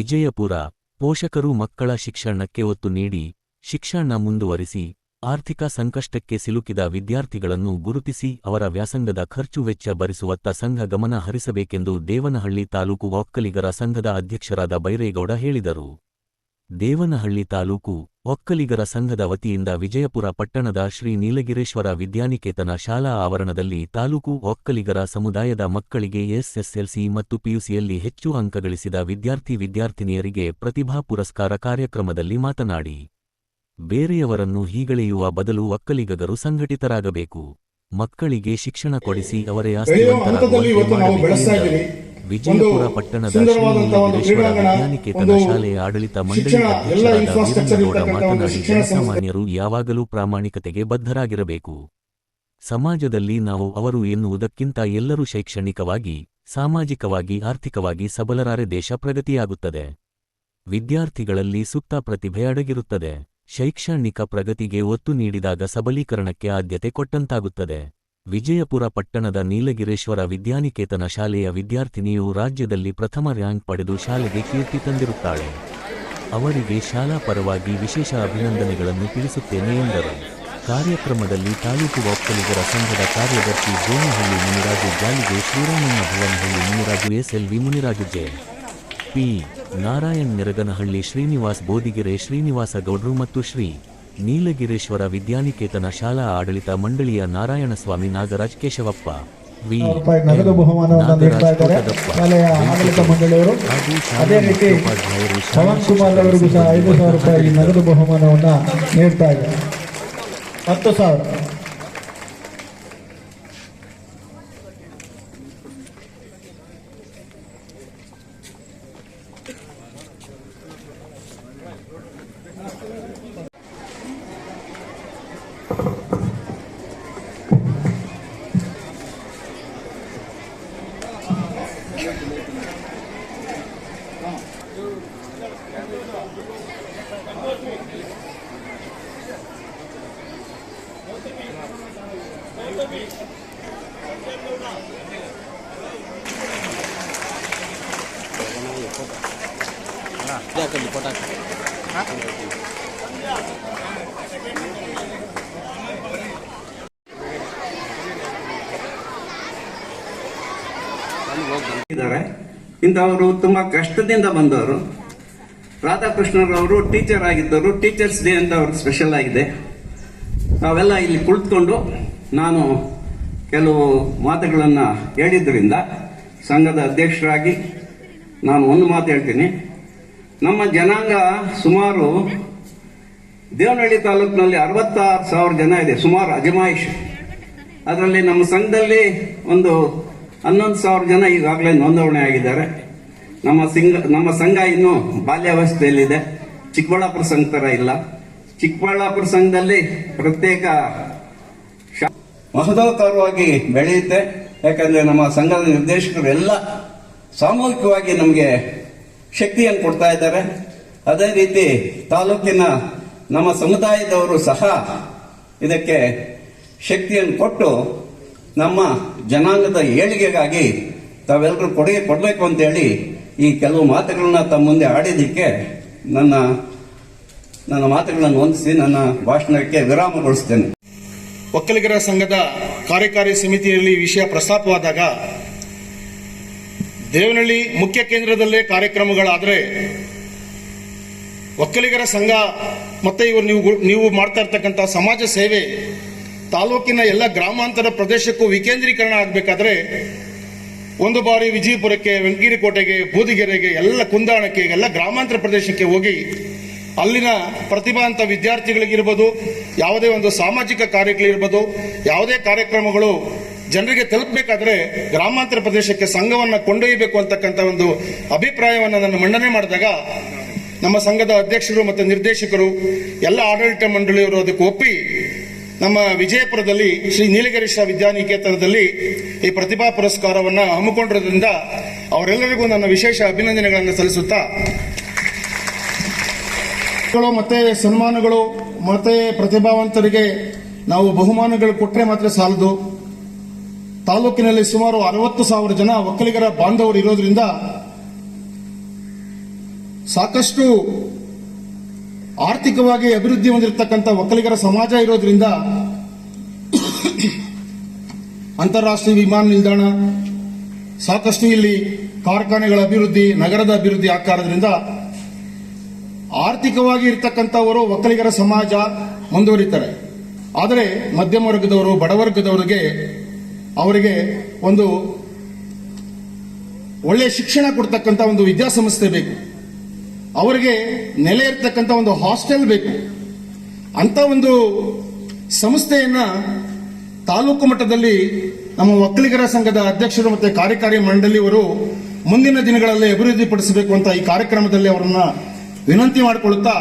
ವಿಜಯಪುರ ಪೋಷಕರು ಮಕ್ಕಳ ಶಿಕ್ಷಣಕ್ಕೆ ಒತ್ತು ನೀಡಿ ಶಿಕ್ಷಣ ಮುಂದುವರಿಸಿ ಆರ್ಥಿಕ ಸಂಕಷ್ಟಕ್ಕೆ ಸಿಲುಕಿದ ವಿದ್ಯಾರ್ಥಿಗಳನ್ನು ಗುರುತಿಸಿ ಅವರ ವ್ಯಾಸಂಗದ ಖರ್ಚು ವೆಚ್ಚ ಭರಿಸುವತ್ತ ಸಂಘ ಗಮನ ಹರಿಸಬೇಕೆಂದು ದೇವನಹಳ್ಳಿ ತಾಲೂಕು ಒಕ್ಕಲಿಗರ ಸಂಘದ ಅಧ್ಯಕ್ಷರಾದ ಬೈರೇಗೌಡ ಹೇಳಿದರು. ದೇವನಹಳ್ಳಿ ತಾಲೂಕು ಒಕ್ಕಲಿಗರ ಸಂಘದ ವತಿಯಿಂದ ವಿಜಯಪುರ ಪಟ್ಟಣದ ಶ್ರೀ ನೀಲಗಿರೇಶ್ವರ ವಿದ್ಯಾನಿಕೇತನ ಶಾಲಾ ಆವರಣದಲ್ಲಿ ತಾಲೂಕು ಒಕ್ಕಲಿಗರ ಸಮುದಾಯದ ಮಕ್ಕಳಿಗೆ ಎಸ್ಎಸ್ಎಲ್ಸಿ ಮತ್ತು ಪಿಯುಸಿಯಲ್ಲಿ ಹೆಚ್ಚು ಅಂಕ ಗಳಿಸಿದ ವಿದ್ಯಾರ್ಥಿ ವಿದ್ಯಾರ್ಥಿನಿಯರಿಗೆ ಪ್ರತಿಭಾ ಪುರಸ್ಕಾರ ಕಾರ್ಯಕ್ರಮದಲ್ಲಿ ಮಾತನಾಡಿ ಬೇರೆಯವರನ್ನು ಹೀಗಳೆಯುವ ಬದಲು ಒಕ್ಕಲಿಗರು ಸಂಘಟಿತರಾಗಬೇಕು. ಮಕ್ಕಳಿಗೆ ಶಿಕ್ಷಣ ಕೊಡಿಸಿ ಅವರೇ ಆಸ್ತಿ ವಿಜಯಪುರ ಪಟ್ಟಣದ ಶ್ರೀ ಒಂದು ಶಾಲೆಯ ಆಡಳಿತ ಮಂಡಳಿ ಅಧ್ಯಕ್ಷರಾದ ಮಾತನಾಡಿ. ಜನಸಾಮಾನ್ಯರು ಯಾವಾಗಲೂ ಪ್ರಾಮಾಣಿಕತೆಗೆ ಬದ್ಧರಾಗಿರಬೇಕು. ಸಮಾಜದಲ್ಲಿ ನಾವು ಅವರು ಎನ್ನುವುದಕ್ಕಿಂತ ಎಲ್ಲರೂ ಶೈಕ್ಷಣಿಕವಾಗಿ ಸಾಮಾಜಿಕವಾಗಿ ಆರ್ಥಿಕವಾಗಿ ಸಬಲರಾರೆ ದೇಶ ಪ್ರಗತಿಯಾಗುತ್ತದೆ. ವಿದ್ಯಾರ್ಥಿಗಳಲ್ಲಿ ಸುಪ್ತ ಪ್ರತಿಭೆ ಅಡಗಿರುತ್ತದೆ. ಶೈಕ್ಷಣಿಕ ಪ್ರಗತಿಗೆ ಒತ್ತು ನೀಡಿದಾಗ ಸಬಲೀಕರಣಕ್ಕೆ ಆದ್ಯತೆ ಕೊಟ್ಟಂತಾಗುತ್ತದೆ. ವಿಜಯಪುರ ಪಟ್ಟಣದ ನೀಲಗಿರೇಶ್ವರ ವಿದ್ಯಾನಿಕೇತನ ಶಾಲೆಯ ವಿದ್ಯಾರ್ಥಿನಿಯು ರಾಜ್ಯದಲ್ಲಿ ಪ್ರಥಮ ರ್ಯಾಂಕ್ ಪಡೆದು ಶಾಲೆಗೆ ಕೀರ್ತಿ ತಂದಿರುತ್ತಾಳೆ. ಅವರಿಗೆ ಶಾಲಾ ಪರವಾಗಿ ವಿಶೇಷ ಅಭಿನಂದನೆಗಳನ್ನು ತಿಳಿಸುತ್ತೇನೆ ಎಂದರು. ಕಾರ್ಯಕ್ರಮದಲ್ಲಿ ತಾಲೂಕು ಒಕ್ಕಲಿಗರ ಸಂಘದ ಕಾರ್ಯದರ್ಶಿ Jonahalli Muniraju, Jalige Sriramanna Bhuvanahalli Muniraju, SLV Muniraju J. P. Narayan, Neraganahalli Srinivas, Bodigere Srinivasa ಗೌಡ್ರು ಮತ್ತು ಶ್ರೀ ನೀಲಗಿರೇಶ್ವರ ವಿದ್ಯಾನಿಕೇತನ ಶಾಲಾ ಆಡಳಿತ ಮಂಡಳಿಯ ನಾರಾಯಣಸ್ವಾಮಿ ನಾಗರಾಜ್ ಕೇಶವಪ್ಪ ವಿ. ನಗದು ಬಹುಮಾನವನ್ನು ನೀಡ್ತಾ ಇದ್ದಾರೆ. ಶಾಲೆಯ ಆಡಳಿತ ಮಂಡಳಿಯವರು ಅದೇ ರೀತಿ ಮುಖ್ಯೋಪಾಧ್ಯಾಯರು ಪವನ್ ಕುಮಾರ್ ಅವರಿಗೂ ಸಹ ಐದು ಸಾವಿರ ರೂಪಾಯಿ ನಗದು ಬಹುಮಾನವನ್ನ ನೀಡ್ತಾ ಇದ್ದಾರೆ. ಹತ್ತು ಸಾವಿರ. Ya, que le importa. ¿Ah? ಇದ್ದಾರೆ ಇಂಥವರು ತುಂಬ ಕಷ್ಟದಿಂದ ಬಂದವರು. ರಾಧಾಕೃಷ್ಣರವರು ಟೀಚರ್ ಆಗಿದ್ದರು ಟೀಚರ್ಸ್ ಡೇ ಅಂತ ಅವ್ರಿಗೆ ಸ್ಪೆಷಲ್ ಆಗಿದೆ. ನಾವೆಲ್ಲ ಇಲ್ಲಿ ಕುಳಿತುಕೊಂಡು ನಾನು ಕೆಲವು ಮಾತುಗಳನ್ನು ಹೇಳಿದ್ದರಿಂದ ಸಂಘದ ಅಧ್ಯಕ್ಷರಾಗಿ ನಾನು ಒಂದು ಮಾತು ಹೇಳ್ತೀನಿ. ನಮ್ಮ ಜನಾಂಗ ಸುಮಾರು ದೇವನಹಳ್ಳಿ ತಾಲೂಕಿನಲ್ಲಿ ಅರವತ್ತಾರು ಸಾವಿರ ಜನ ಇದೆ. ಸುಮಾರು ಅಜಮಾಯಿಷ್. ಅದರಲ್ಲಿ ನಮ್ಮ ಸಂಘದಲ್ಲಿ ಒಂದು ಹನ್ನೊಂದು ಸಾವಿರ ಜನ ಈಗಾಗಲೇ ನೋಂದಣಿ ಆಗಿದ್ದಾರೆ. ನಮ್ಮ ಸಿಂಗ, ನಮ್ಮ ಸಂಘ ಇನ್ನು ಬಾಲ್ಯಾವಸ್ಥೆಯಲ್ಲಿದೆ. ಚಿಕ್ಕಬಳ್ಳಾಪುರ ಸಂಘ ತರ ಇಲ್ಲ. ಚಿಕ್ಕಬಳ್ಳಾಪುರ ಸಂಘದಲ್ಲಿ ಪ್ರತ್ಯೇಕ ಶ ಮಹದೋತ್ತರವಾಗಿ ಬೆಳೆಯುತ್ತೆ. ಯಾಕಂದ್ರೆ ನಮ್ಮ ಸಂಘದ ನಿರ್ದೇಶಕರು ಎಲ್ಲ ಸಾಮೂಹಿಕವಾಗಿ ನಮಗೆ ಶಕ್ತಿಯನ್ನು ಕೊಡ್ತಾ ಇದ್ದಾರೆ. ಅದೇ ರೀತಿ ತಾಲೂಕಿನ ನಮ್ಮ ಸಮುದಾಯದವರು ಸಹ ಇದಕ್ಕೆ ಶಕ್ತಿಯನ್ನು ಕೊಟ್ಟು ನಮ್ಮ ಜನಾಂಗದ ಏಳಿಗೆಗಾಗಿ ತಾವೆಲ್ಲರೂ ಕೊಡುಗೆ ಕೊಡಬೇಕು ಅಂತೇಳಿ ಈ ಕೆಲವು ಮಾತುಗಳನ್ನ ತಮ್ಮ ಮುಂದೆ ಆಡಿದ್ದಕ್ಕೆ ನನ್ನ ನನ್ನ ಮಾತುಗಳನ್ನು ಹೊಂದಿಸಿ ನನ್ನ ಭಾಷಣಕ್ಕೆ ವಿರಾಮಗೊಳಿಸ್ತೇನೆ. ಒಕ್ಕಲಿಗರ ಸಂಘದ ಕಾರ್ಯಕಾರಿ ಸಮಿತಿಯಲ್ಲಿ ವಿಷಯ ಪ್ರಸ್ತಾಪವಾದಾಗ, ದೇವನಹಳ್ಳಿ ಮುಖ್ಯ ಕೇಂದ್ರದಲ್ಲೇ ಕಾರ್ಯಕ್ರಮಗಳಾದರೆ ಒಕ್ಕಲಿಗರ ಸಂಘ, ಮತ್ತೆ ಇವರು ನೀವು ನೀವು ಮಾಡ್ತಾ ಇರ್ತಕ್ಕಂಥ ಸಮಾಜ ಸೇವೆ ತಾಲೂಕಿನ ಎಲ್ಲ ಗ್ರಾಮಾಂತರ ಪ್ರದೇಶಕ್ಕೂ ವಿಕೇಂದ್ರೀಕರಣ ಆಗಬೇಕಾದ್ರೆ ಒಂದು ಬಾರಿ ವಿಜಯಪುರಕ್ಕೆ ವೆಂಕಗಿರಿಕೋಟೆಗೆ ಬೂದಿಗೆರೆಗೆ, ಎಲ್ಲ ಕುಂದಾಣಕ್ಕೆ, ಎಲ್ಲ ಗ್ರಾಮಾಂತರ ಪ್ರದೇಶಕ್ಕೆ ಹೋಗಿ ಅಲ್ಲಿನ ಪ್ರತಿಭಾವಂತ ವಿದ್ಯಾರ್ಥಿಗಳಿಗಿರ್ಬೋದು, ಯಾವುದೇ ಒಂದು ಸಾಮಾಜಿಕ ಕಾರ್ಯಗಳಿರ್ಬೋದು, ಯಾವುದೇ ಕಾರ್ಯಕ್ರಮಗಳು ಜನರಿಗೆ ತಲುಪಬೇಕಾದ್ರೆ ಗ್ರಾಮಾಂತರ ಪ್ರದೇಶಕ್ಕೆ ಸಂಘವನ್ನು ಕೊಂಡೊಯ್ಯಬೇಕು ಅಂತಕ್ಕಂಥ ಒಂದು ಅಭಿಪ್ರಾಯವನ್ನು ನಾನು ಮಂಡನೆ ಮಾಡಿದಾಗ ನಮ್ಮ ಸಂಘದ ಅಧ್ಯಕ್ಷರು ಮತ್ತು ನಿರ್ದೇಶಕರು, ಎಲ್ಲ ಆಡಳಿತ ಮಂಡಳಿಯವರು ಅದಕ್ಕೆ ಒಪ್ಪಿ ನಮ್ಮ ವಿಜಯಪುರದಲ್ಲಿ ಶ್ರೀ ನೀಲಗಿರೀಶ ವಿದ್ಯಾನಿಕೇತನದಲ್ಲಿ ಈ ಪ್ರತಿಭಾ ಪುರಸ್ಕಾರವನ್ನು ಹಮ್ಮಿಕೊಂಡಿರೋದ್ರಿಂದ ಅವರೆಲ್ಲರಿಗೂ ನನ್ನ ವಿಶೇಷ ಅಭಿನಂದನೆಗಳನ್ನು ಸಲ್ಲಿಸುತ್ತಾ ಮತ್ತೆ ಸನ್ಮಾನಗಳು, ಮತ್ತೆ ಪ್ರತಿಭಾವಂತರಿಗೆ ನಾವು ಬಹುಮಾನಗಳು ಕೊಟ್ಟರೆ ಮಾತ್ರ ಸಾಲದು. ತಾಲೂಕಿನಲ್ಲಿ ಸುಮಾರು ಅರವತ್ತು ಸಾವಿರ ಜನ ಒಕ್ಕಲಿಗರ ಬಾಂಧವರು ಇರೋದ್ರಿಂದ ಸಾಕಷ್ಟು ಆರ್ಥಿಕವಾಗಿ ಅಭಿವೃದ್ಧಿ ಹೊಂದಿರತಕ್ಕಂಥ ಒಕ್ಕಲಿಗರ ಸಮಾಜ ಇರೋದ್ರಿಂದ ಅಂತಾರಾಷ್ಟ್ರೀಯ ವಿಮಾನ ನಿಲ್ದಾಣ ಸಾಕಷ್ಟು ಇಲ್ಲಿ ಕಾರ್ಖಾನೆಗಳ ಅಭಿವೃದ್ಧಿ, ನಗರದ ಅಭಿವೃದ್ಧಿ ಆಕಾರದ್ರಿಂದ ಆರ್ಥಿಕವಾಗಿ ಇರತಕ್ಕಂಥವರು ಒಕ್ಕಲಿಗರ ಸಮಾಜ ಮುಂದುವರಿತಾರೆ. ಆದರೆ ಮಧ್ಯಮ ವರ್ಗದವರು ಬಡವರ್ಗದವರಿಗೆ ಅವರಿಗೆ ಒಂದು ಒಳ್ಳೆಯ ಶಿಕ್ಷಣ ಕೊಡ್ತಕ್ಕಂಥ ಒಂದು ವಿದ್ಯಾಸಂಸ್ಥೆ ಬೇಕು. ಅವರಿಗೆ ನೆಲೆ ಇರ್ತಕ್ಕಂಥ ಒಂದು ಹಾಸ್ಟೆಲ್ ಬೇಕು. ಅಂತ ಒಂದು ಸಂಸ್ಥೆಯನ್ನ ತಾಲೂಕು ಮಟ್ಟದಲ್ಲಿ ನಮ್ಮ ಒಕ್ಕಲಿಗರ ಸಂಘದ ಅಧ್ಯಕ್ಷರು ಮತ್ತೆ ಕಾರ್ಯಕಾರಿ ಮಂಡಳಿಯವರು ಮುಂದಿನ ದಿನಗಳಲ್ಲಿ ಅಭಿವೃದ್ಧಿಪಡಿಸಬೇಕು ಅಂತ ಈ ಕಾರ್ಯಕ್ರಮದಲ್ಲಿ ಅವರನ್ನ ವಿನಂತಿ ಮಾಡಿಕೊಳ್ಳುತ್ತಾ